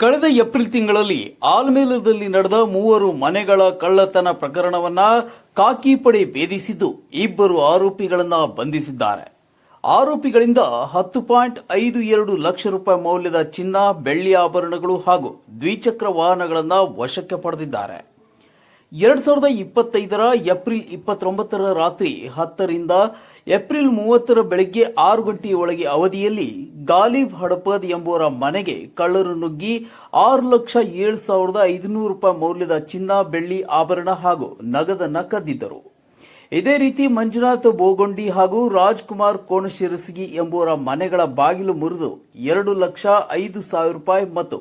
ಕಳೆದ ಏಪ್ರಿಲ್ ತಿಂಗಳಲ್ಲಿ ಆಲ್ಮೇಲದಲ್ಲಿ ನಡೆದ ಮೂವರು ಮನೆಗಳ ಕಳ್ಳತನ ಪ್ರಕರಣವನ್ನ ಕಾಕಿ ಪಡೆ ಭೇದಿಸಿದ್ದು ಇಬ್ಬರು ಆರೋಪಿಗಳನ್ನ ಬಂಧಿಸಿದ್ದಾರೆ. ಆರೋಪಿಗಳಿಂದ ಹತ್ತು ಪಾಯಿಂಟ್ ಐದು ಎರಡು ಲಕ್ಷ ರೂಪಾಯಿ ಮೌಲ್ಯದ ಚಿನ್ನ, ಬೆಳ್ಳಿ ಆಭರಣಗಳು ಹಾಗೂ ದ್ವಿಚಕ್ರ ವಾಹನಗಳನ್ನು ವಶಕ್ಕೆ ಪಡೆದಿದ್ದಾರೆ. ಎರಡ್ ಸಾವಿರದ ಇಪ್ಪತ್ತೈದರ ಏಪ್ರಿಲ್ ಇಪ್ಪತ್ತೊಂಬತ್ತರ ರಾತ್ರಿ ಹತ್ತರಿಂದ ಏಪ್ರಿಲ್ ಮೂವತ್ತರ ಬೆಳಗ್ಗೆ ಆರು ಗಂಟೆಯೊಳಗೆ ಅವಧಿಯಲ್ಲಿ ಗಾಲಿಬ್ ಹಡಪದ್ ಎಂಬುವರ ಮನೆಗೆ ಕಳ್ಳರು ನುಗ್ಗಿ ಆರು ಲಕ್ಷ ಏಳು ಸಾವಿರದ ಐದುನೂರು ರೂಪಾಯಿ ಮೌಲ್ಯದ ಚಿನ್ನ, ಬೆಳ್ಳಿ, ಆಭರಣ ಹಾಗೂ ನಗದನ್ನ ಕದ್ದಿದ್ದರು. ಇದೇ ರೀತಿ ಮಂಜುನಾಥ್ ಬೋಗೊಂಡಿ ಹಾಗೂ ರಾಜ್ಕುಮಾರ್ ಕೋಣಶಿರಸಗಿ ಎಂಬುವರ ಮನೆಗಳ ಬಾಗಿಲು ಮುರಿದು ಎರಡು ಲಕ್ಷ ಐದು ಸಾವಿರ ರೂಪಾಯಿ ಮತ್ತು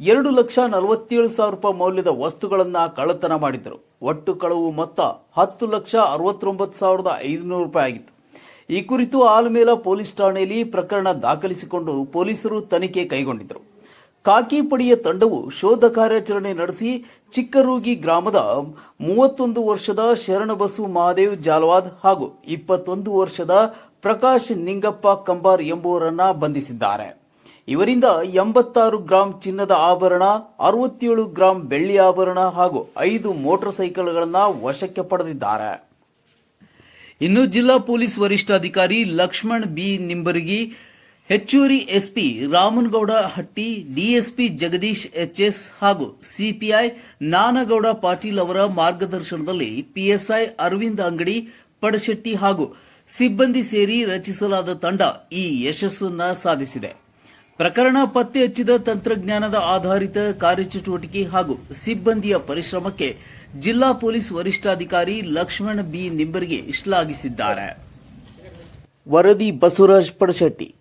ಎರಡು ಲಕ್ಷ ನಲವತ್ತೇಳು ಸಾವಿರ ರೂಪಾಯಿ ಮೌಲ್ಯದ ವಸ್ತುಗಳನ್ನು ಕಳ್ಳತನ ಮಾಡಿದ್ದರು. ಒಟ್ಟು ಕಳವು ಮೊತ್ತ ಹತ್ತು ಲಕ್ಷ ಅರವತ್ತೊಂಬತ್ತು ಸಾವಿರದ ಐದುನೂರು ರೂಪಾಯಿ ಆಗಿತ್ತು. ಈ ಕುರಿತು ಆಲಮೇಲ ಪೊಲೀಸ್ ಠಾಣೆಯಲ್ಲಿ ಪ್ರಕರಣ ದಾಖಲಿಸಿಕೊಂಡು ಪೊಲೀಸರು ತನಿಖೆ ಕೈಗೊಂಡಿದ್ದರು. ಕಾಕಿಪಡಿಯ ತಂಡವು ಶೋಧ ಕಾರ್ಯಾಚರಣೆ ನಡೆಸಿ ಚಿಕ್ಕರೂಗಿ ಗ್ರಾಮದ ಮೂವತ್ತೊಂದು ವರ್ಷದ ಶರಣಬಸು ಮಹಾದೇವ್ ಜಾಲ್ವಾದ್ ಹಾಗೂ ಇಪ್ಪತ್ತೊಂದು ವರ್ಷದ ಪ್ರಕಾಶ್ ನಿಂಗಪ್ಪ ಕಂಬಾರ್ ಎಂಬುವರನ್ನ ಬಂಧಿಸಿದ್ದಾರೆ. ಇವರಿಂದ ಎಂಬತ್ತಾರು ಗ್ರಾಂ ಚಿನ್ನದ ಆಭರಣ, ಅರವತ್ತೇಳು ಗ್ರಾಂ ಬೆಳ್ಳಿ ಆಭರಣ ಹಾಗೂ ಐದು ಮೋಟಾರ್ ಸೈಕಲ್ಗಳನ್ನು ವಶಕ್ಕೆ ಪಡೆದಿದ್ದಾರೆ. ಇನ್ನು ಜಿಲ್ಲಾ ಪೊಲೀಸ್ ವರಿಷ್ಠಾಧಿಕಾರಿ ಲಕ್ಷ್ಮಣ್ ಬಿ ನಿಂಬರಗಿ, ಹೆಚ್ಚುವರಿ SP Ramanagouda Hatti, DSP Jagadish HS ಹಾಗೂ ಸಿಪಿಐ ನಾನಗೌಡ ಪಾಟೀಲ್ ಅವರ ಮಾರ್ಗದರ್ಶನದಲ್ಲಿ ಪಿಎಸ್ಐ ಅರವಿಂದ್ ಅಂಗಡಿ, ಪಡಶೆಟ್ಟಿ ಹಾಗೂ ಸಿಬ್ಬಂದಿ ಸೇರಿ ರಚಿಸಲಾದ ತಂಡ ಈ ಯಶಸ್ಸನ್ನು ಸಾಧಿಸಿದೆ. ಪ್ರಕರಣ ಪತ್ತೆ ಹಚ್ಚಿದ ತಂತ್ರಜ್ಞಾನದ ಆಧಾರಿತ ಕಾರ್ಯಚಟುವಟಿಕೆ ಹಾಗೂ ಸಿಬ್ಬಂದಿಯ ಪರಿಶ್ರಮಕ್ಕೆ ಜಿಲ್ಲಾ ಪೊಲೀಸ್ ವರಿಷ್ಠಾಧಿಕಾರಿ ಲಕ್ಷ್ಮಣ್ ಬಿ ನಿಂಬರ್ಗೆ ಶ್ಲಾಘಿಸಿದ್ದಾರೆ. ವರದಿ ಬಸವರಾಜ್ ಪಡಶೆಟ್ಟಿ.